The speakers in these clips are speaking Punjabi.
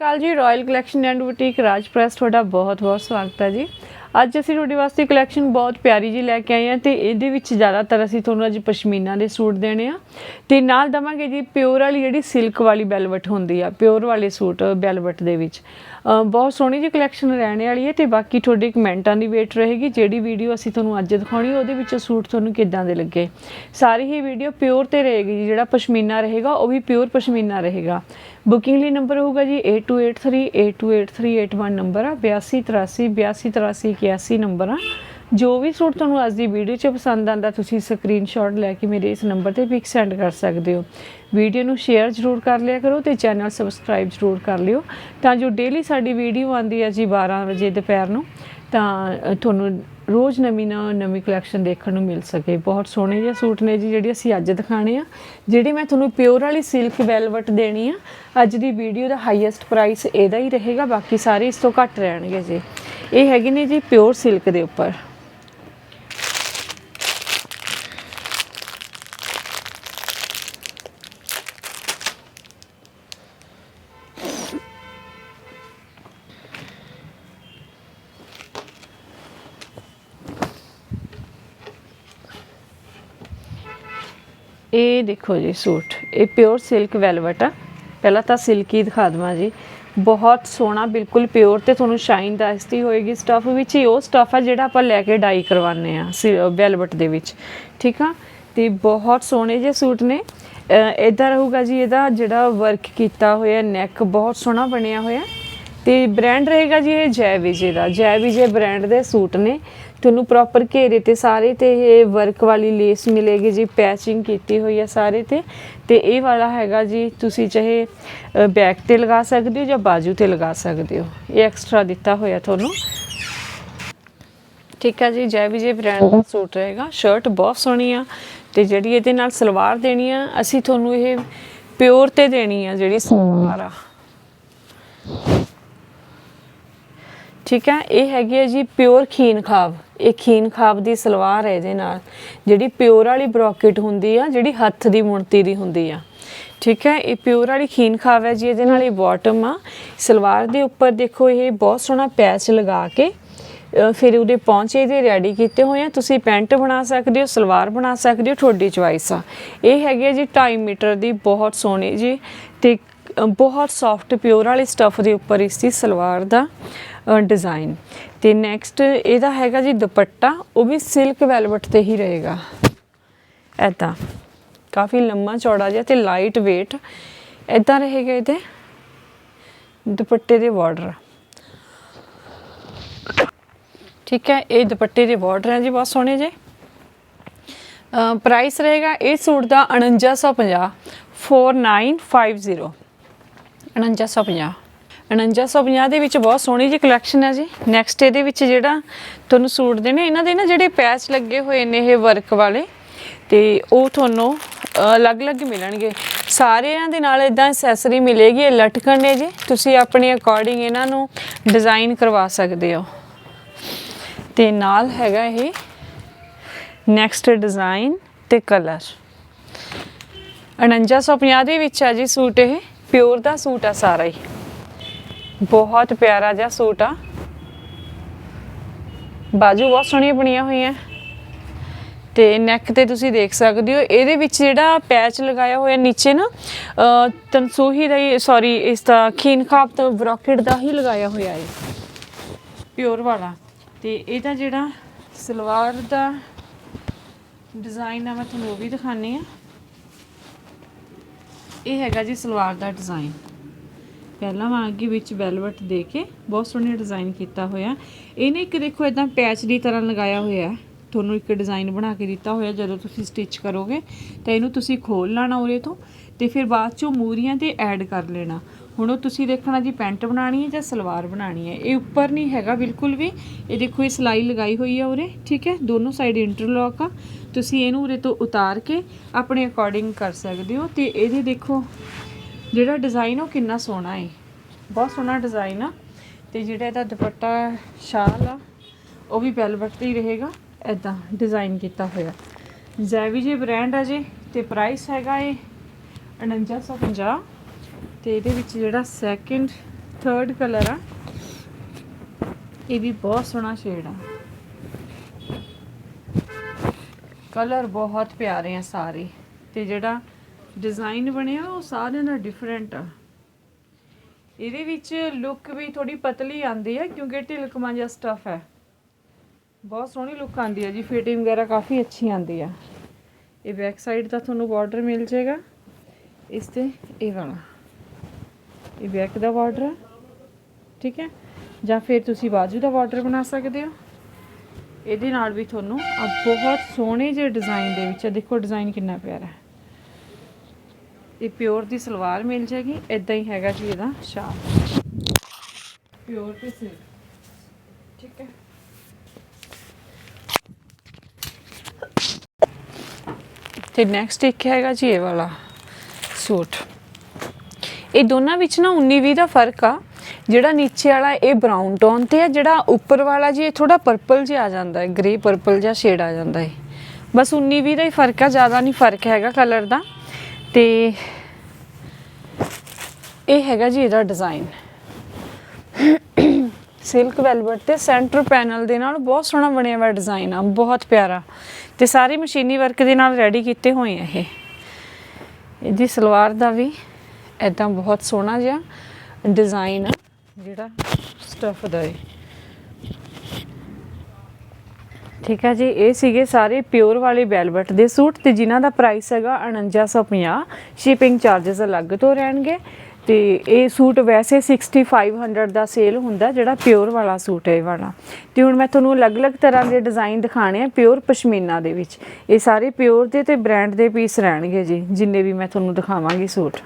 ਕਾਲ ਜੀ royal collection and boutique Raj press ਤੁਹਾਡਾ ਬਹੁਤ-ਬਹੁਤ ਸਵਾਗਤ ਹੈ ਜੀ। ਅੱਜ ਅਸੀਂ ਤੁਹਾਡੇ ਵਾਸਤੇ ਕਲੈਕਸ਼ਨ ਬਹੁਤ ਪਿਆਰੀ ਜੀ ਲੈ ਕੇ ਆਏ ਹਾਂ ਤੇ ਇਹਦੇ ਵਿੱਚ ਜ਼ਿਆਦਾਤਰ ਅਸੀਂ ਤੁਹਾਨੂੰ ਅੱਜ ਪਸ਼ਮੀਨਾ ਦੇ ਸੂਟ ਦੇਣੇ ਆ। ਤੇ ਨਾਲ ਦਵਾਂਗੇ ਜੀ ਪਿਓਰ ਵਾਲੀ ਜਿਹੜੀ ਸਿਲਕ ਵਾਲੀ ਬੈਲਵਟ ਹੁੰਦੀ ਆ, ਪਿਓਰ ਵਾਲੇ ਸੂਟ ਬੈਲਵਟ ਦੇ ਵਿੱਚ। ਬਹੁਤ ਸੋਹਣੀ ਜੀ ਕਲੈਕਸ਼ਨ ਰਹਿਣ ਵਾਲੀ ਹੈ ਤੇ ਬਾਕੀ ਤੁਹਾਡੇ ਕਮੈਂਟਾਂ ਦੀ ਵੇਟ ਰਹੇਗੀ, ਜਿਹੜੀ ਵੀਡੀਓ ਅਸੀਂ ਤੁਹਾਨੂੰ ਅੱਜ ਦਿਖਾਉਣੀ, ਉਹਦੇ ਵਿੱਚ ਸੂਟ ਤੁਹਾਨੂੰ ਕਿੱਦਾਂ ਦੇ ਲੱਗੇ। ਸਾਰੀ ਹੀ ਵੀਡੀਓ ਪਿਓਰ ਤੇ ਰਹੇਗੀ ਜੀ, ਜਿਹੜਾ ਪਸ਼ਮੀਨਾ ਰਹੇਗਾ, ਉਹ ਵੀ ਪਿਓਰ ਪਸ਼ਮੀਨਾ ਰਹੇਗਾ। ਬੁਕਿੰਗ ਲਈ ਨੰਬਰ ਹੋਊਗਾ ਜੀ 8283828381 ਨੰਬਰ ਆ 8283 8283 81 ਨੰਬਰ ਆ। ਜੋ ਵੀ ਸੂਟ ਤੁਹਾਨੂੰ ਅੱਜ ਦੀ ਵੀਡੀਓ 'ਚ ਪਸੰਦ ਆਂਦਾ ਤੁਸੀਂ ਸਕਰੀਨਸ਼ਾਟ ਲੈ ਕੇ ਮੇਰੇ ਇਸ ਨੰਬਰ ਤੇ ਪਿਕ ਸੈਂਡ ਕਰ ਸਕਦੇ ਹੋ। ਵੀਡੀਓ ਨੂੰ ਸ਼ੇਅਰ ਜ਼ਰੂਰ ਕਰ ਲਿਆ ਕਰੋ ਤੇ ਚੈਨਲ ਸਬਸਕ੍ਰਾਈਬ ਜ਼ਰੂਰ ਕਰ ਲਿਓ। ਤਾਂ ਜੋ ਡੇਲੀ ਸਾਡੀ ਵੀਡੀਓ ਆਂਦੀ ਹੈ ਜੀ 12 ਵਜੇ ਦੁਪਹਿਰ ਨੂੰ, ਤਾਂ ਤੁਹਾਨੂੰ ਰੋਜ਼ ਨਵੀਂ ਨਾ ਨਵੀਂ ਕਲੈਕਸ਼ਨ ਦੇਖਣ ਨੂੰ ਮਿਲ ਸਕੇ। ਬਹੁਤ ਸੋਹਣੇ ਜਿਹੇ ਸੂਟ ਨੇ ਜੀ, ਜਿਹੜੇ ਅਸੀਂ ਅੱਜ ਦਿਖਾਣੇ ਆ। ਜਿਹੜੀ ਮੈਂ ਤੁਹਾਨੂੰ ਪਿਓਰ ਵਾਲੀ ਸਿਲਕ ਵੈਲਵਟ ਦੇਣੀ ਆ, ਅੱਜ ਦੀ ਵੀਡੀਓ ਦਾ ਹਾਈਐਸਟ ਪ੍ਰਾਈਸ ਇਹਦਾ ਹੀ ਰਹੇਗਾ, ਬਾਕੀ ਸਾਰੇ ਇਸ ਤੋਂ ਘੱਟ ਰਹਿਣਗੇ ਜੀ। ਇਹ ਹੈਗੇ ਨੇ ਜੀ ਪਿਓਰ ਸਿਲਕ ਦੇ ਉੱਪਰ। ਇਹ ਦੇਖੋ ਜੀ ਸੂਟ, ਇਹ ਪਿਓਰ ਸਿਲਕ ਵੈਲਵਟ ਆ। ਪਹਿਲਾਂ ਤਾਂ ਸਿਲਕੀ ਦਿਖਾ ਦਵਾਂ ਜੀ। ਬਹੁਤ ਸੋਹਣਾ, ਬਿਲਕੁਲ ਪਿਓਰ ਤੇ ਤੁਹਾਨੂੰ ਸ਼ਾਈਨ ਦੱਸਦੀ ਹੋਏਗੀ ਸਟਫ ਵਿੱਚ। ਹੀ ਉਹ ਸਟਫ ਆ ਜਿਹੜਾ ਆਪਾਂ ਲੈ ਕੇ ਡਾਈ ਕਰਵਾਉਂਦੇ ਆ ਵੈਲਵਟ ਦੇ ਵਿੱਚ। ਠੀਕ ਆ? ਤੇ ਬਹੁਤ ਸੋਹਣੇ ਜਿਹੇ ਸੂਟ ਨੇ। ਇਦਾਂ ਰਹੂਗਾ ਜੀ, ਇਹਦਾ ਜਿਹੜਾ ਵਰਕ ਕੀਤਾ ਹੋਇਆ ਨੈਕ ਬਹੁਤ ਸੋਹਣਾ ਬਣਿਆ ਹੋਇਆ। ਤੇ ਬ੍ਰਾਂਡ ਰਹੇਗਾ ਜੀ ਇਹ ਜੈ ਵਿਜੇ ਦਾ। ਜੈ ਵਿਜੇ ਬ੍ਰਾਂਡ ਦੇ ਸੂਟ ਨੇ। ਤੁਹਾਨੂੰ ਪ੍ਰੋਪਰ ਘੇਰੇ ਤੇ ਸਾਰੇ ਤੇ ਇਹ ਵਰਕ ਵਾਲੀ ਲੇਸ ਮਿਲੇਗੀ ਜੀ ਪੈਚਿੰਗ ਕੀਤੀ ਹੋਈ ਹੈ ਸਾਰੇ ਤੇ। ਤੇ ਇਹ ਵਾਲਾ ਹੈਗਾ ਜੀ, ਤੁਸੀਂ ਚਾਹੇ ਬੈਕ ਤੇ ਲਗਾ ਸਕਦੇ ਹੋ ਜਾਂ ਬਾਜੂ ਤੇ ਲਗਾ ਸਕਦੇ ਹੋ। ਇਹ ਐਕਸਟਰਾ ਦਿੱਤਾ ਹੋਇਆ ਤੁਹਾਨੂੰ। ਠੀਕ ਹੈ ਜੀ, ਜੈ ਵਿਜੇ ਬ੍ਰਾਂਡ ਦਾ ਸੂਟ ਰਹੇਗਾ। ਸ਼ਰਟ ਬਹੁਤ ਸੋਹਣੀ ਆ ਤੇ ਜਿਹੜੀ ਇਹਦੇ ਨਾਲ ਸਲਵਾਰ ਦੇਣੀ ਆ, ਅਸੀਂ ਤੁਹਾਨੂੰ ਇਹ ਪਿਓਰ ਤੇ ਦੇਣੀ ਆ ਜਿਹੜੀ ਸਲਵਾਰ ਆ। ਠੀਕ ਹੈ? ਇਹ ਹੈਗੀ ਹੈ ਜੀ ਪਿਓਰ ਖੀਨ ਖਾਬ ਇਹ ਖੀਨ ਖਾਬ ਦੀ ਸਲਵਾਰ ਹੈ ਇਹਦੇ ਨਾਲ। ਜਿਹੜੀ ਪਿਓਰ ਵਾਲੀ ਬ੍ਰੋਕਟ ਹੁੰਦੀ ਆ, ਜਿਹੜੀ ਹੱਥ ਦੀ ਮੁਣਤੀ ਦੀ ਹੁੰਦੀ ਆ। ਠੀਕ ਹੈ? ਇਹ ਪਿਓਰ ਵਾਲੀ ਖੀਨ ਖਾਬ ਹੈ ਜੀ, ਇਹਦੇ ਨਾਲ ਇਹ ਬਾਟਮ ਆ। ਸਲਵਾਰ ਦੇ ਉੱਪਰ ਦੇਖੋ, ਇਹ ਬਹੁਤ ਸੋਹਣਾ ਪੈਚ ਲਗਾ ਕੇ ਫਿਰ ਉਹਦੇ ਪੌਂਚੇ ਦੇ ਰੈਡੀ ਕੀਤੇ ਹੋਏ ਆ। ਤੁਸੀਂ ਪੈਂਟ ਬਣਾ ਸਕਦੇ ਹੋ, ਸਲਵਾਰ ਬਣਾ ਸਕਦੇ ਹੋ, ਤੁਹਾਡੀ ਚੁਆਇਸ ਆ। ਇਹ ਹੈਗੀ ਹੈ ਜੀ 2.5 ਮੀਟਰ ਦੀ, ਬਹੁਤ ਸੋਹਣੀ ਜੀ। ਤੇ ਬਹੁਤ ਸੌਫਟ ਪਿਓਰ ਵਾਲੇ ਸਟਫ ਦੇ ਉੱਪਰ ਇਸ ਦੀ ਸਲਵਾਰ ਦਾ ਡਿਜ਼ਾਈਨ ਤੇ ਨੈਕਸਟ ਇਹਦਾ ਹੈਗਾ ਜੀ ਦੁਪੱਟਾ, ਉਹ ਵੀ ਸਿਲਕ ਵੈਲਵਟ ਤੇ ਹੀ ਰਹੇਗਾ। ਐਦਾਂ ਕਾਫੀ ਲੰਮਾ ਚੌੜਾ ਜਿਹਾ ਤੇ ਲਾਈਟ weight ਐਦਾਂ ਰਹੇਗਾ ਇਹਦੇ। ਦੁਪੱਟੇ ਦੇ ਬਾਰਡਰ ਠੀਕ ਹੈ, ਇਹ ਦੁਪੱਟੇ ਦੇ ਬਾਰਡਰ ਹੈ ਜੀ, ਬਹੁਤ ਸੋਹਣੇ ਜੇ। ਪ੍ਰਾਈਸ ਰਹੇਗਾ ਇਹ ਸੂਟ ਦਾ 4950 4950 4950 4950 ਦੇ ਵਿੱਚ ਬਹੁਤ ਸੋਹਣੀ ਜੀ ਕਲੈਕਸ਼ਨ ਹੈ ਜੀ। ਨੈਕਸਟ ਇਹਦੇ ਵਿੱਚ ਜਿਹੜਾ ਤੁਹਾਨੂੰ ਸੂਟ ਦੇਣੇ, ਇਹਨਾਂ ਦੇ ਨਾ ਜਿਹੜੇ ਪੈਚ ਲੱਗੇ ਹੋਏ ਨੇ ਇਹ ਵਰਕ ਵਾਲੇ, ਤੇ ਉਹ ਤੁਹਾਨੂੰ ਅਲੱਗ-ਅਲੱਗ ਮਿਲਣਗੇ। ਸਾਰਿਆਂ ਦੇ ਨਾਲ ਇਦਾਂ ਐਕਸੈਸਰੀ ਮਿਲੇਗੀ, ਇਹ ਲਟਕਣ ਨੇ ਜੀ। ਤੁਸੀਂ ਆਪਣੇ ਅਕੋਰਡਿੰਗ ਇਹਨਾਂ ਨੂੰ ਡਿਜ਼ਾਈਨ ਕਰਵਾ ਸਕਦੇ ਹੋ। ਤੇ ਨਾਲ ਹੈਗਾ ਇਹ ਨੈਕਸਟ ਡਿਜ਼ਾਈਨ ਤੇ ਕਲਰ 4950 ਦੇ ਵਿੱਚ ਆ ਜੀ ਸੂਟ ਇਹ। ਪਿਓਰ ਦਾ ਸੂਟ ਆ ਸਾਰਾ ਹੀ। ਬਹੁਤ ਪਿਆਰਾ ਜਿਹਾ ਸੂਟ ਆ। ਬਾਜੂ ਬਹੁਤ ਸੋਹਣੀਆਂ ਬਣੀਆਂ ਹੋਈਆਂ। ਤੇ ਨੈਕ ਤੇ ਤੁਸੀਂ ਦੇਖ ਸਕਦੇ ਹੋ, ਇਹਦੇ ਵਿੱਚ ਜਿਹੜਾ ਪੈਚ ਲਗਾਇਆ ਹੋਇਆ ਨੀਚੇ ਨਾ ਤਨਸੂਹੀ ਦਾ ਹੀ ਸੌਰੀ ਇਸ ਦਾ ਖੀਨ ਤੋਂ ਬ੍ਰੋਕਟ ਦਾ ਹੀ ਲਗਾਇਆ ਹੋਇਆ ਹੈ। ਪਿਓਰ ਵਾਲਾ। ਤੇ ਇਹਦਾ ਜਿਹੜਾ ਸਲਵਾਰ ਦਾ ਡਿਜ਼ਾਈਨ ਆ, ਮੈਂ ਤੁਹਾਨੂੰ ਉਹ ਵੀ ਦਿਖਾਣੀ ਆ ਇਹ ਹੈਗਾ ਜੀ ਸਲਵਾਰ ਦਾ ਡਿਜ਼ਾਈਨ ਪਹਿਲਾਂ ਵਾਂਗ ਵਿੱਚ ਵੈਲਵਟ ਦੇ ਕੇ ਬਹੁਤ ਸੋਹਣਾ ਡਿਜ਼ਾਈਨ ਕੀਤਾ ਹੋਇਆ। ਇਹਨੇ ਇੱਕ ਦੇਖੋ ਇਦਾਂ ਪੈਚ ਦੀ ਤਰ੍ਹਾਂ ਲਗਾਇਆ ਹੋਇਆ। ਤੁਹਾਨੂੰ ਇੱਕ ਡਿਜ਼ਾਈਨ ਬਣਾ ਕੇ ਦਿੱਤਾ ਹੋਇਆ, ਜਦੋਂ ਤੁਸੀਂ ਸਟਿਚ ਕਰੋਗੇ, ਤਾਂ ਇਹਨੂੰ ਤੁਸੀਂ ਖੋਲ ਲੈਣਾ ਉਰੇ ਤੋਂ ਤੇ ਫਿਰ ਬਾਅਦ ਚੋਂ ਮੂਰੀਆਂ ਤੇ ਐਡ ਕਰ ਲੈਣਾ। ਹੁਣ ਉਹ ਤੁਸੀਂ ਦੇਖਣਾ ਜੀ ਪੈਂਟ ਬਣਾਣੀ ਹੈ ਜਾਂ ਸਲਵਾਰ ਬਣਾਣੀ ਹੈ। ਇਹ ਉੱਪਰ ਨਹੀਂ ਹੈਗਾ ਬਿਲਕੁਲ ਵੀ। ਇਹ ਦੇਖੋ, ਇਹ ਸਲਾਈ ਲਗਾਈ ਹੋਈ ਹੈ ਉਰੇ, ਠੀਕ ਹੈ? ਦੋਨੋਂ ਸਾਈਡ ਇੰਟਰਲੌਕ ਆ। ਤੁਸੀਂ ਇਹਨੂੰ ਉਰੇ ਤੋਂ ਉਤਾਰ ਕੇ ਆਪਣੇ ਅਕੋਰਡਿੰਗ ਕਰ ਸਕਦੇ ਹੋ। ਤੇ ਇਹਦੇ ਦੇਖੋ, ਜਿਹੜਾ ਡਿਜ਼ਾਈਨ ਉਹ ਕਿੰਨਾ ਸੋਹਣਾ ਹੈ ਬਹੁਤ ਸੋਹਣਾ ਡਿਜ਼ਾਈਨ ਆ। ਤੇ ਜਿਹੜਾ ਇਹਦਾ ਦੁਪੱਟਾ, ਸ਼ਾਲ ਆ, ਉਹ ਵੀ ਵੈਲਵਟ ਤੇ ਹੀ ਰਹੇਗਾ। ਐਦਾਂ ਡਿਜ਼ਾਈਨ ਕੀਤਾ ਹੋਇਆ। ਜ਼ੈਵੀ ਜੇ ਬ੍ਰਾਂਡ ਆ ਜੀ, ਤੇ ਪ੍ਰਾਈਸ ਹੈਗਾ ਇਹ 4950 ਤੇ ਇਹਦੇ ਵਿੱਚ ਜਿਹੜਾ ਸੈਕਿੰਡ ਥਰਡ ਕਲਰ ਆ, ਇਹ ਵੀ ਬਹੁਤ ਸੋਹਣਾ ਸ਼ੇਡ ਆ। ਕਲਰ ਬਹੁਤ ਪਿਆਰੇ ਆ ਸਾਰੇ। ਤੇ ਜਿਹੜਾ ਡਿਜ਼ਾਈਨ ਬਣਿਆ, ਉਹ ਸਾਰਿਆਂ ਦਾ ਡਿਫਰੈਂਟ ਆ। ਇਹਦੇ ਵਿੱਚ ਲੁੱਕ ਵੀ ਥੋੜੀ ਪਤਲੀ ਆਂਦੀ ਹੈ ਕਿਉਂਕਿ ਢਿਲਕਮਾ ਜਿਹਾ ਸਟਫ ਹੈ ਬਹੁਤ ਸੋਹਣੀ ਲੁੱਕ ਆਂਦੀ ਹੈ ਜੀ ਫਿਟਿੰਗ ਵਗੈਰਾ ਕਾਫੀ ਅੱਛੀ ਆਂਦੀ ਆ। ਇਹ ਬੈਕ ਸਾਈਡ ਦਾ ਤੁਹਾਨੂੰ ਬਾਰਡਰ ਮਿਲ ਜਾਏਗਾ। ਇਸ ਤੇ ਇਹ ਵਾਲਾ। ਇਹ ਬੈਕ ਦਾ ਬਾਰਡਰ ਹੈ ਠੀਕ ਹੈ? ਜਾਂ ਫਿਰ ਤੁਸੀਂ ਬਾਜੂ ਦਾ ਬਾਰਡਰ ਬਣਾ ਸਕਦੇ ਹੋ। ਇਹਦੇ ਨਾਲ ਵੀ ਤੁਹਾਨੂੰ ਆ ਬਹੁਤ ਸੋਹਣੇ ਜਿਹੇ ਡਿਜ਼ਾਈਨ ਦੇ ਵਿੱਚ, ਆ ਦੇਖੋ ਡਿਜ਼ਾਈਨ ਕਿੰਨਾ ਪਿਆਰਾ ਹੈ। ਇਹ ਪਿਓਰ ਦੀ ਸਲਵਾਰ ਮਿਲ ਜਾਏਗੀ ਇਦਾਂ ਹੀ ਹੈਗਾ ਜੀ ਇਹਦਾ ਸ਼ਾਲ ਪਿਓਰ ਤੇ ਸਿਲਕ ਠੀਕ ਹੈ? ਤੇ ਨੈਕਸਟ ਇੱਕ ਹੈਗਾ ਜੀ ਇਹ ਵਾਲਾ ਸੂਟ। ਇਹ ਦੋਨਾਂ ਵਿੱਚ ਨਾ 19 20 ਦਾ ਫ਼ਰਕ ਆ। ਜਿਹੜਾ ਨੀਚੇ ਵਾਲਾ ਇਹ ਬਰਾਊਨ ਟੋਨ ਤੇ ਆ, ਜਿਹੜਾ ਉੱਪਰ ਵਾਲਾ ਜੀ ਇਹ ਥੋੜਾ ਪਰਪਲ ਜਿਹਾ ਆ ਜਾਂਦਾ ਹੈ ਗ੍ਰੇ ਪਰਪਲ ਜਿਹਾ ਸ਼ੇਡ ਆ ਜਾਂਦਾ ਹੈ। ਬਸ 19 20 ਦਾ ਹੀ ਫ਼ਰਕ ਆ, ਜ਼ਿਆਦਾ ਨਹੀਂ ਫ਼ਰਕ ਹੈਗਾ ਕਲਰ ਦਾ। ਤੇ ਇਹ ਹੈਗਾ ਜੀ ਇਹਦਾ ਡਿਜ਼ਾਈਨ ਸਿਲਕ ਵੈਲਵਟ ਤੇ ਸੈਂਟਰ ਪੈਨਲ ਦੇ ਨਾਲ ਬਹੁਤ ਸੋਹਣਾ ਬਣਿਆ ਹੋਇਆ ਡਿਜ਼ਾਈਨ ਆ, ਬਹੁਤ ਪਿਆਰਾ। ਤੇ ਸਾਰੇ ਮਸ਼ੀਨੀ ਵਰਕ ਦੇ ਨਾਲ ਰੈਡੀ ਕੀਤੇ ਹੋਏ ਆ ਇਹ। ਇਹਦੀ ਸਲਵਾਰ ਦਾ ਵੀ ਐਦਾਂ ਬਹੁਤ ਸੋਹਣਾ ਜਿਹਾ ਡਿਜ਼ਾਈਨ ਆ, ਜਿਹੜਾ ਸਟਫ ਦਾ ਹੈ ਠੀਕ ਹੈ ਜੀ, ਇਹ ਸੀਗੇ ਸਾਰੇ ਪਿਓਰ ਵਾਲੇ ਵੈਲਵਟ ਦੇ ਸੂਟ ਤੇ ਜਿਨ੍ਹਾਂ ਦਾ ਪ੍ਰਾਈਸ ਹੈਗਾ 4950 ਸ਼ਿਪਿੰਗ ਚਾਰजेस ਅਲੱਗ ਤੋਂ ਰਹਿਣਗੇ। ਤੇ ਇਹ ਸੂਟ ਵੈਸੇ 6500 ਦਾ ਸੇਲ ਹੁੰਦਾ, ਜਿਹੜਾ ਪਿਓਰ ਵਾਲਾ ਸੂਟ ਹੈ ਇਹ ਵਾਲਾ। ਤੇ ਹੁਣ ਮੈਂ ਤੁਹਾਨੂੰ ਅਲੱਗ-ਅਲੱਗ ਤਰ੍ਹਾਂ ਦੇ ਡਿਜ਼ਾਈਨ ਦਿਖਾਣੇ ਆ ਪਿਓਰ ਪਸ਼ਮੀਨਾ ਦੇ ਵਿੱਚ। ਇਹ ਸਾਰੇ ਪਿਓਰ ਦੇ ਤੇ ਬ੍ਰਾਂਡ ਦੇ ਪੀਸ ਰਹਿਣਗੇ ਜੀ, ਜਿੰਨੇ ਵੀ ਮੈਂ ਤੁਹਾਨੂੰ ਦਿਖਾਵਾਂਗੀ ਸੂਟ।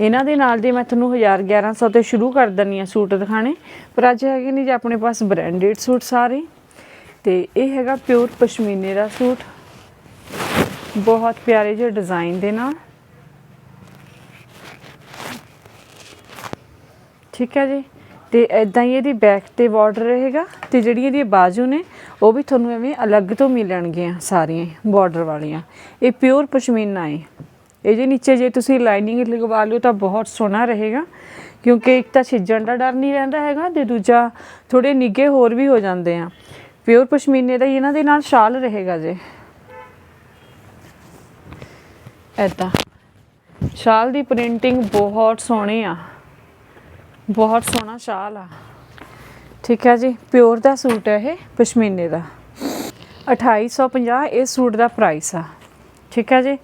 ਇਹਨਾਂ ਦੇ ਨਾਲ ਦੇ ਮੈਂ ਤੁਹਾਨੂੰ 1000 1100 ਤੇ ਸ਼ੁਰੂ ਕਰ ਦਿੰਨੀ ਆ ਸੂਟ ਦਿਖਾਣੇ ਪਰ ਅੱਜ ਹੈਗੇ ਨਹੀਂ ਜੀ ਆਪਣੇ ਪਾਸ ਬ੍ਰਾਂਡਡ ਸੂਟ ਸਾਰੇ। ਤੇ ਇਹ ਹੈਗਾ ਪਿਓਰ ਪਸ਼ਮੀਨੇ ਦਾ ਸੂਟ। ਬਹੁਤ ਪਿਆਰੇ ਜਿਹੇ ਡਿਜ਼ਾਈਨ ਦੇ ਨਾਲ। ਠੀਕ ਹੈ ਜੀ। ਤੇ ਇਦਾਂ ਹੀ ਇਹਦੀ ਬੈਕ ਤੇ ਬਾਰਡਰ ਰਹੇਗਾ ਤੇ ਜਿਹੜੀ ਇਹਦੀ ਬਾਜੂ ਨੇ, ਉਹ ਵੀ ਤੁਹਾਨੂੰ ਐਵੇਂ ਅਲੱਗ ਤੋਂ ਮਿਲਣਗੀਆਂ ਸਾਰੀਆਂ ਬਾਰਡਰ ਵਾਲੀਆਂ। ਇਹ ਪਿਓਰ ਪਸ਼ਮੀਨਾ ਹੈ। ਇਹਦੇ ਨੀਚੇ ਜੇ ਤੁਸੀਂ ਲਾਈਨਿੰਗ ਲਗਵਾ ਲਿਓ ਤਾਂ ਬਹੁਤ ਸੋਹਣਾ ਰਹੇਗਾ, ਕਿਉਂਕਿ ਇੱਕ ਤਾਂ ਛਿੱਜਣ ਦਾ ਡਰ ਨਹੀਂ ਰਹਿੰਦਾ ਹੈਗਾ ਤੇ ਦੂਜਾ ਥੋੜੇ ਨਿੱਗੇ ਹੋਰ ਵੀ ਹੋ ਜਾਂਦੇ ਆ। ਪਿਓਰ ਪਸ਼ਮੀਨੇ ਦਾ ਹੀ ਇਹਨਾਂ ਦੇ ਨਾਲ ਸ਼ਾਲ ਰਹੇਗਾ ਜੇ। ਐਦਾਂ ਸ਼ਾਲ ਦੀ ਪ੍ਰਿੰਟਿੰਗ ਬਹੁਤ ਸੋਹਣੀ ਆ। ਬਹੁਤ ਸੋਹਣਾ ਸ਼ਾਲ ਆ। ਠੀਕ ਹੈ ਜੀ, ਪਿਓਰ ਦਾ ਸੂਟ ਹੈ ਇਹ, ਪਸ਼ਮੀਨੇ ਦਾ। 2850 ਇਸ ਸੂਟ ਦਾ ਪ੍ਰਾਈਸ ਆ। ਠੀਕ ਹੈ ਜੀ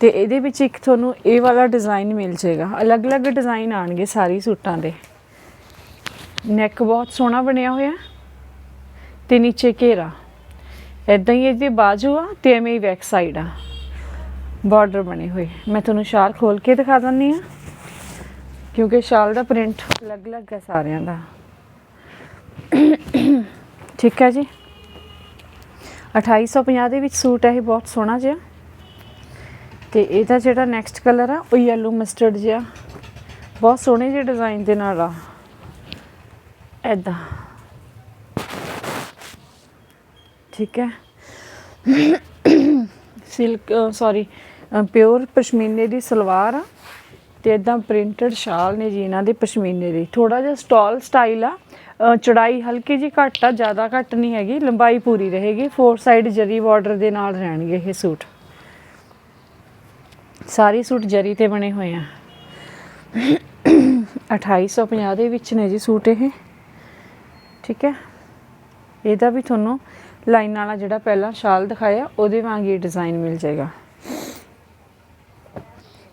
ਤੇ ਇਹਦੇ ਵਿੱਚ ਇੱਕ ਤੁਹਾਨੂੰ ਇਹ ਵਾਲਾ ਡਿਜ਼ਾਈਨ ਮਿਲ ਜਾਏਗਾ। ਅਲੱਗ-ਅਲੱਗ ਡਿਜ਼ਾਈਨ ਆਣਗੇ ਸਾਰੇ ਸੂਟਾਂ ਦੇ। ਨੈਕ ਬਹੁਤ ਸੋਹਣਾ ਬਣਿਆ ਹੋਇਆ ਤੇ ਨੀਚੇ ਘੇਰਾ। ਇਦਾਂ ਹੀ ਇਹਦੀ ਬਾਜੂ ਆ ਤੇ ਐਵੇਂ ਹੀ ਬੈਕ ਸਾਈਡ ਆ। ਬਾਰਡਰ ਬਣੇ ਹੋਏ। ਮੈਂ ਤੁਹਾਨੂੰ ਸ਼ਾਲ ਖੋਲ ਕੇ ਦਿਖਾ ਦਿੰਨੀ ਆ ਕਿਉਂਕਿ ਸ਼ਾਲ ਦਾ ਪ੍ਰਿੰਟ ਅਲੱਗ-ਅਲੱਗ ਹੈ ਸਾਰਿਆਂ ਦਾ। ਠੀਕ ਹੈ ਜੀ। 2850 ਦੇ ਵਿੱਚ ਸੂਟ ਹੈ, ਇਹ ਬਹੁਤ ਸੋਹਣਾ ਜਿਹਾ। ਤੇ ਇਹਦਾ ਜਿਹੜਾ ਨੈਕਸਟ ਕਲਰ ਆ ਉਹ ਯੈਲੋ ਮਸਟਰਡ ਜਿਹਾ। ਬਹੁਤ ਸੋਹਣੇ ਜਿਹੇ ਡਿਜ਼ਾਈਨ ਦੇ ਨਾਲ ਆ। ਐਦਾਂ ਠੀਕ ਹੈ। ਸਿਲਕ ਸੌਰੀ ਪਿਓਰ ਪਸ਼ਮੀਨੇ ਦੀ ਸਲਵਾਰ ਆ ਤੇ ਇਦਾਂ ਪ੍ਰਿੰਟਡ ਸ਼ਾਲ ਨੇ ਜੀ ਇਹਨਾਂ ਦੇ ਪਸ਼ਮੀਨੇ ਦੀ। ਥੋੜਾ ਜਿਹਾ ਸਟਾਲ ਸਟਾਈਲ ਆ। ਅ, ਚੌੜਾਈ ਹਲਕੀ ਜੀ ਘੱਟ ਆ ਜ਼ਿਆਦਾ ਘੱਟ ਨਹੀਂ ਹੈਗੀ ਲੰਬਾਈ ਪੂਰੀ ਰਹੇਗੀ। ਫੋਰ ਸਾਈਡ ਜਰੀ ਬਾਰਡਰ ਦੇ ਨਾਲ ਰਹਿਣਗੇ ਇਹ ਸੂਟ। ਸਾਰੇ ਸੂਟ ਜਰੀ ਤੇ ਬਣੇ ਹੋਏ ਆ। 2850 ਦੇ ਵਿੱਚ ਨੇ ਜੀ ਸੂਟ ਇਹ। ਠੀਕ ਹੈ? ਇਹਦਾ ਵੀ ਤੁਹਾਨੂੰ ਲਾਈਨ ਵਾਲਾ ਜਿਹੜਾ ਪਹਿਲਾਂ ਸ਼ਾਲ ਦਿਖਾਇਆ, ਉਹਦੇ ਵਾਂਗ ਹੀ ਡਿਜ਼ਾਈਨ ਮਿਲ ਜਾਏਗਾ।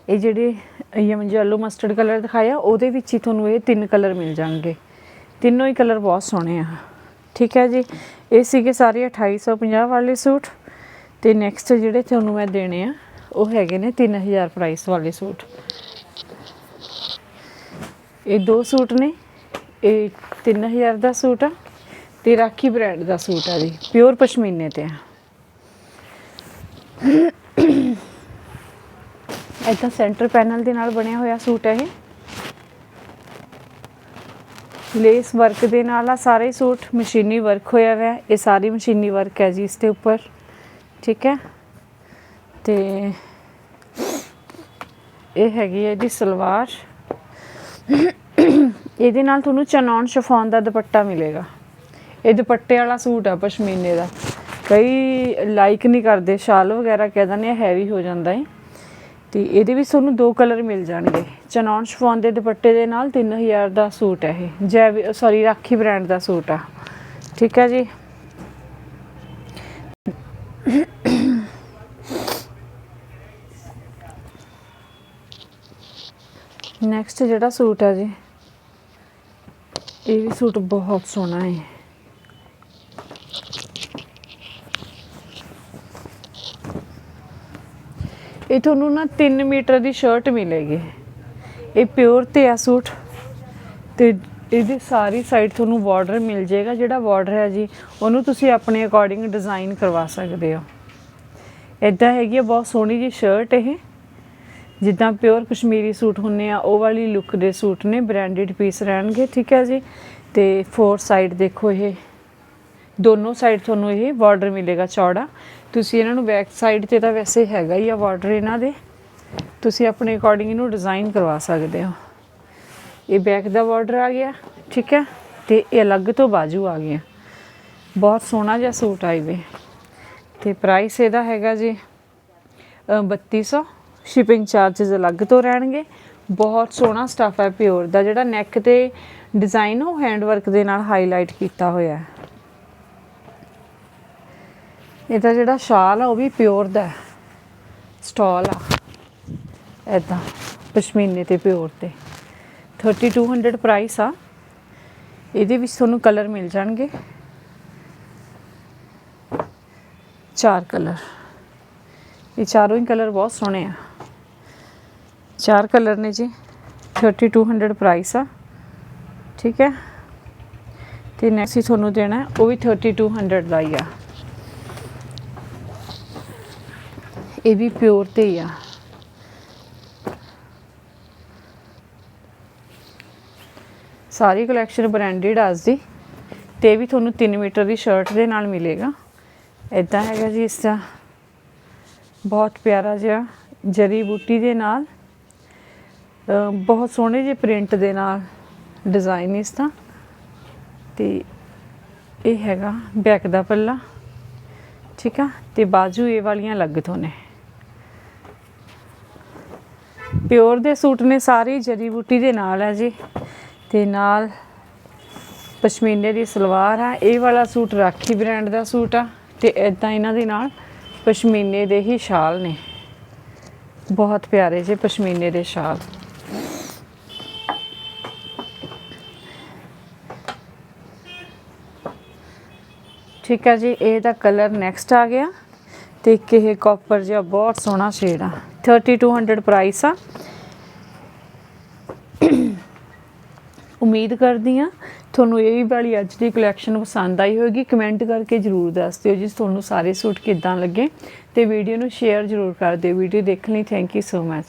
ਇਹ ਜਿਹੜੇ ਯੈਲੋ ਮਸਟਰਡ ਕਲਰ ਦਿਖਾਇਆ, ਉਹਦੇ ਵਿੱਚ ਹੀ ਤੁਹਾਨੂੰ ਇਹ ਤਿੰਨ ਕਲਰ ਮਿਲ ਜਾਣਗੇ। ਤਿੰਨੋਂ ਹੀ ਕਲਰ ਬਹੁਤ ਸੋਹਣੇ ਆ। ਠੀਕ ਹੈ ਜੀ? ਇਹ ਸੀਗੇ ਸਾਰੇ 2850 ਵਾਲੇ ਸੂਟ। ਤੇ ਨੈਕਸਟ ਜਿਹੜੇ ਤੁਹਾਨੂੰ ਮੈਂ ਦੇਣੇ ਆ ਉਹ ਹੈਗੇ ਨੇ 3000 ਪ੍ਰਾਈਸ ਵਾਲੇ ਸੂਟ। ਇਹ ਦੋ ਸੂਟ ਨੇ, ਇਹ 3000 ਦਾ ਸੂਟ ਆ ਤੇ ਰਾਖੀ ਬ੍ਰਾਂਡ ਦਾ ਸੂਟ ਆ ਜੀ ਪਿਓਰ ਪਸ਼ਮੀਨੇ ਤੇ ਆ। ਇਦਾਂ ਸੈਂਟਰ ਪੈਨਲ ਦੇ ਨਾਲ ਬਣਿਆ ਹੋਇਆ ਸੂਟ ਹੈ ਇਹ। ਲੇਸ ਵਰਕ ਦੇ ਨਾਲ ਆ ਸਾਰੇ ਸੂਟ, ਮਸ਼ੀਨੀ ਵਰਕ ਹੋਇਆ ਹੋਇਆ, ਇਹ ਸਾਰੀ ਮਸ਼ੀਨੀ ਵਰਕ ਹੈ ਜੀ ਇਸ ਦੇ ਉੱਪਰ, ਠੀਕ ਹੈ? ਤੇ ਇਹ ਹੈਗੀ ਹੈ ਜੀ ਸਲਵਾਰ। ਇਹਦੇ ਨਾਲ ਤੁਹਾਨੂੰ ਚਨੌਨ ਸ਼ਿਫੋਨ ਦਾ ਦੁਪੱਟਾ ਮਿਲੇਗਾ। ਇਹ ਦੁਪੱਟੇ ਵਾਲਾ ਸੂਟ ਆ ਪਸ਼ਮੀਨੇ ਦਾ। ਕਈ ਲਾਈਕ ਨਹੀਂ ਕਰਦੇ, ਸ਼ਾਲ ਵਗੈਰਾ ਕਹਿ ਦਿੰਦੇ ਆ ਹੈਵੀ ਹੋ ਜਾਂਦਾ ਹੈ ਤੇ ਇਹਦੇ ਵਿੱਚ ਤੁਹਾਨੂੰ ਦੋ ਕਲਰ ਮਿਲ ਜਾਣਗੇ। ਚਨੌਨ ਸ਼ਿਫੋਨ ਦੇ ਦੁਪੱਟੇ ਦੇ ਨਾਲ 3000 ਦਾ ਸੂਟ ਹੈ ਇਹ। ਜੈ ਸੌਰੀ ਰਾਖੀ ਬ੍ਰਾਂਡ ਦਾ ਸੂਟ ਆ। ਠੀਕ ਹੈ ਜੀ? ਨੈਕਸਟ ਜਿਹੜਾ ਸੂਟ ਹੈ ਜੀ, ਇਹ ਵੀ ਸੂਟ ਬਹੁਤ ਸੋਹਣਾ ਹੈ। ਇਹ ਤੁਹਾਨੂੰ ਨਾ 3 ਮੀਟਰ ਦੀ ਸ਼ਰਟ ਮਿਲੇਗੀ। ਇਹ ਪਿਓਰ ਤੇ ਆ ਸੂਟ ਤੇ ਇਹਦੀ ਸਾਰੀ ਸਾਈਡ ਤੁਹਾਨੂੰ ਬਾਰਡਰ ਮਿਲ ਜਾਏਗਾ। ਜਿਹੜਾ ਬਾਰਡਰ ਹੈ ਜੀ, ਉਹਨੂੰ ਤੁਸੀਂ ਆਪਣੇ ਅਕੋਰਡਿੰਗ ਡਿਜ਼ਾਈਨ ਕਰਵਾ ਸਕਦੇ ਹੋ। ਇਦਾਂ ਹੈਗੀ ਆ, ਬਹੁਤ ਸੋਹਣੀ ਜੀ ਸ਼ਰਟ ਇਹ। ਜਿੱਦਾਂ ਪਿਓਰ ਕਸ਼ਮੀਰੀ ਸੂਟ ਹੁੰਨੇ ਆ ਉਹ ਵਾਲੀ ਲੁੱਕ ਦੇ ਸੂਟ ਨੇ ਬ੍ਰਾਂਡਡ ਪੀਸ ਰਹਿਣਗੇ ਠੀਕ ਹੈ ਜੀ? ਤੇ ਫੋਰ ਸਾਈਡ ਦੇਖੋ ਇਹ। ਦੋਨੋਂ ਸਾਈਡ ਤੁਹਾਨੂੰ ਇਹ ਬਾਰਡਰ ਮਿਲੇਗਾ ਚੌੜਾ। ਤੁਸੀਂ ਇਹਨਾਂ ਨੂੰ ਬੈਕ ਸਾਈਡ ਤੇ ਤਾਂ ਵੈਸੇ ਹੈਗਾ ਹੀ ਆ ਬਾਰਡਰ ਇਹਨਾਂ ਦੇ। ਤੁਸੀਂ ਆਪਣੇ ਅਕੋਰਡਿੰਗ ਇਹਨੂੰ ਡਿਜ਼ਾਈਨ ਕਰਵਾ ਸਕਦੇ ਹੋ। ਇਹ ਬੈਕ ਦਾ ਬਾਰਡਰ ਆ ਗਿਆ ਠੀਕ ਹੈ? ਤੇ ਇਹ ਅਲੱਗ ਤੋਂ ਬਾਜੂ ਆ ਗਿਆ ਬਹੁਤ ਸੋਹਣਾ ਜਿਹਾ ਸੂਟ ਆਈ ਵੇ। ਤੇ ਪ੍ਰਾਈਸ ਇਹਦਾ ਹੈਗਾ ਜੀ ਅ, 3200 ਸ਼ਿਪਿੰਗ ਚਾਰजेस ਅਲੱਗ ਤੋਂ ਰਹਿਣਗੇ। ਬਹੁਤ ਸੋਹਣਾ ਸਟਫ ਹੈ ਪਿਓਰ ਦਾ, ਜਿਹੜਾ ਨੈਕ ਤੇ ਡਿਜ਼ਾਈਨ ਉਹ ਹੈਂਡ ਵਰਕ ਦੇ ਨਾਲ ਹਾਈਲਾਈਟ ਕੀਤਾ ਹੋਇਆ ਹੈ। ਇਹਦਾ ਜਿਹੜਾ ਸ਼ਾਲ ਆ, ਉਹ ਵੀ ਪਿਓਰ ਦਾ ਹੈ। ਸਟਾਲ ਆ। ਐਦਾਂ ਪਸ਼ਮੀਨੇ ਤੇ ਪਿਓਰ ਤੇ। 3200 ਪ੍ਰਾਈਸ ਆ। ਇਹਦੇ ਵਿੱਚ ਤੁਹਾਨੂੰ ਕਲਰ ਮਿਲ ਜਾਣਗੇ। ਚਾਰ ਕਲਰ ਇਹ ਚਾਰੋਂ ਹੀ ਕਲਰ ਬਹੁਤ ਸੋਹਣੇ ਆ। ਚਾਰ ਕਲਰ ਨੇ ਜੀ 3200 ਪ੍ਰਾਈਸ ਆ ਠੀਕ ਹੈ ਤੇ ਨੈਕਸਟ ਹੀ ਤੁਹਾਨੂੰ ਦੇਣਾ ਉਹ ਵੀ 3200 ਦਾ ਹੀ ਆ ਇਹ ਵੀ ਪਿਓਰ ਤੇ ਹੀ ਆ ਸਾਰੀ ਕਲੈਕਸ਼ਨ ਬ੍ਰਾਂਡਡ ਆ ਦੀ ਤੇ ਇਹ ਵੀ ਤੁਹਾਨੂੰ 3 ਮੀਟਰ ਦੀ ਸ਼ਰਟ ਦੇ ਨਾਲ ਮਿਲੇਗਾ ਇਦਾਂ ਹੈਗਾ ਜੀ ਇਸ ਦਾ ਬਹੁਤ ਪਿਆਰਾ ਜਿਹਾ ਜਰੀ ਬੂਟੀ ਦੇ ਨਾਲ ਬਹੁਤ ਸੋਹਣੇ ਜਿਹੇ ਪ੍ਰਿੰਟ ਦੇ ਨਾਲ ਡਿਜ਼ਾਈਨ ਇਸ ਦਾ ਤੇ ਇਹ ਹੈਗਾ ਬੈਕ ਦਾ ਪੱਲਾ, ਠੀਕ ਆ? ਤੇ ਬਾਜੂ ਇਹ ਵਾਲੀਆਂ ਅਲੱਗ ਤੋਂ ਨੇ। ਪਿਓਰ ਦੇ ਸੂਟ ਨੇ ਸਾਰੇ ਜਰੀ ਬੂਟੀ ਦੇ ਨਾਲ ਹੈ ਜੀ। ਤੇ ਨਾਲ ਪਸ਼ਮੀਨੇ ਦੀ ਸਲਵਾਰ ਆ, ਇਹ ਵਾਲਾ ਸੂਟ ਰਾਖੀ ਬ੍ਰਾਂਡ ਦਾ ਸੂਟ ਆ। ਤੇ ਇਦਾਂ ਇਹਨਾਂ ਦੇ ਨਾਲ ਪਸ਼ਮੀਨੇ ਦੇ ਹੀ ਸ਼ਾਲ ਨੇ। ਬਹੁਤ ਪਿਆਰੇ ਜੇ ਪਸ਼ਮੀਨੇ ਦੇ ਸ਼ਾਲ। ਠੀਕ ਹੈ ਜੀ ਇਹਦਾ ਕਲਰ ਨੈਕਸਟ ਆ ਗਿਆ ਤੇ ਇੱਕ ਇਹ ਕਾਪਰ ਜਿਹਾ ਬਹੁਤ ਸੋਹਣਾ ਸ਼ੇਡ ਆ। 3200 ਪ੍ਰਾਈਸ ਆ। ਉਮੀਦ ਕਰਦੀ ਆ ਤੁਹਾਨੂੰ ਇਹ ਵਾਲੀ ਅੱਜ ਦੀ ਕਲੈਕਸ਼ਨ ਪਸੰਦ ਆਈ ਹੋਵੇਗੀ ਕਮੈਂਟ ਕਰਕੇ ਜਰੂਰ ਦੱਸ ਦਿਓ ਜੀ, ਤੁਹਾਨੂੰ ਸਾਰੇ ਸੂਟ ਕਿੱਦਾਂ ਲੱਗੇ ਤੇ ਵੀਡੀਓ ਨੂੰ ਸ਼ੇਅਰ ਜਰੂਰ ਕਰ ਦਿਓ। ਵੀਡੀਓ ਦੇਖਣ ਲਈ ਥੈਂਕ ਯੂ ਸੋ ਮੱਚ